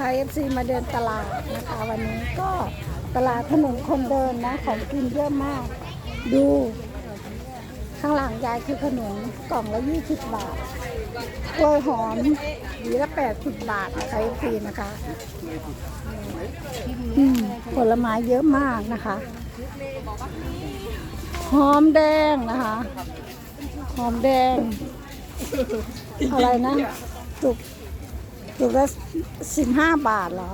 พาเอฟซีมาเดินตลาดนะคะ วันนี้ก็ตลาดถนนคนเดินนะของกินเยอะมาก ดูข้างหลังยายคือขนมกล่องละยี่สิบบาทกล้วยหอมหวีละแปดสิบบาทนะคะเอฟซีนะคะอืมผลไม้เยอะมากนะคะหอมแดงนะคะหอมแดง อะไรนะตุก ตุกละสิบห้าบาทเหรอ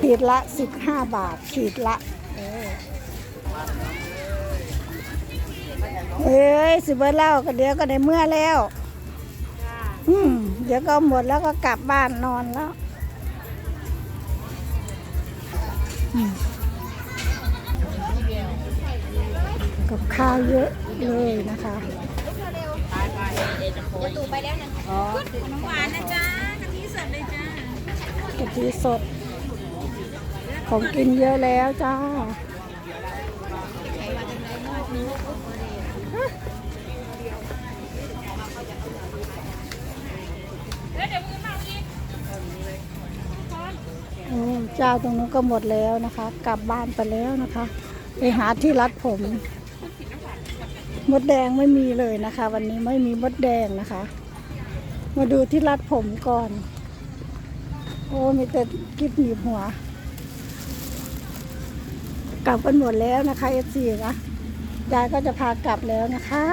ขีดละสิบห้าบาท ขีดละ เออเอ้ยสิบเบิร์เล่าก็เดี๋ยวก็ได้เมื่อแล้ว อืมเดี๋ยวก็หมดแล้วก็กลับบ้านนอนแล้วอืมกับข้าวเยอะเลยนะคะ จะตูไปแล้วนะขนมหวานนะจ๊ะกะทิสดเลยจ้ากะทิสด ของกินเยอะแล้วจ้าแล้โอ้เจ้าตรงนู้นก็หมดแล้วนะคะ กลับบ้านไปแล้วนะคะ ไปหาที่รัดผม มดแดงไม่มีเลยนะคะ วันนี้ไม่มีมดแดงนะคะ มาดูที่รัดผมก่อน โอ้มีแต่กิ๊บหนีบหัว กลับกันหมดแล้วนะคะเอฟซีนะยายก็จะพากลับแล้วนะคะ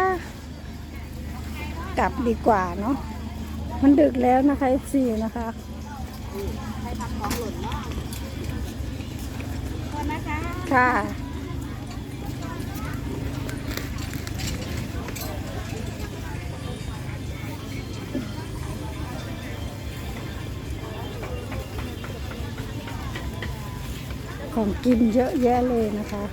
กลับดีกว่าเนาะมันดึกแล้วนะคะเอฟซีนะคะก่อนนะคะ ของกินเยอะแยะเลยนะคะ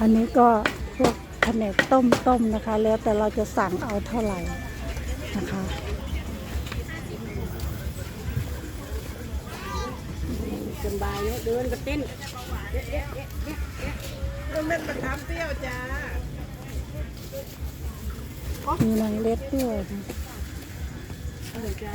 อันนี้ก็พวกแผนกต้มต้มนะคะ แล้วแต่เราจะสั่งเอาเท่าไหร่นะคะสบายเดินกับเต้นต้นเม็ดมะขามเปรี้ยวจ้า มีนางเล็ดด้วยนะอะไรจ้า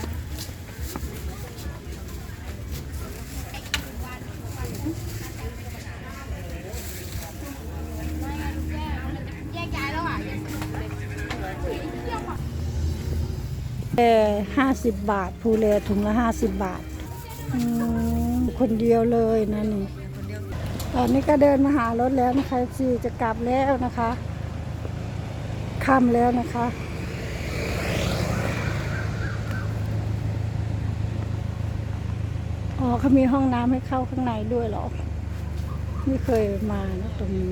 เอห้าสิบบาทภูเลถุงละห้าสิบบาท คนเดียวเลยนะนี่ตอนนี้ก็เดินมาหารถแล้วนะคะซีจะกลับแล้วนะคะ ค่ำแล้วนะคะ อ๋อเขามีห้องน้ำให้เข้าข้างในด้วยเหรอ ไม่เคยมานะตรงนี้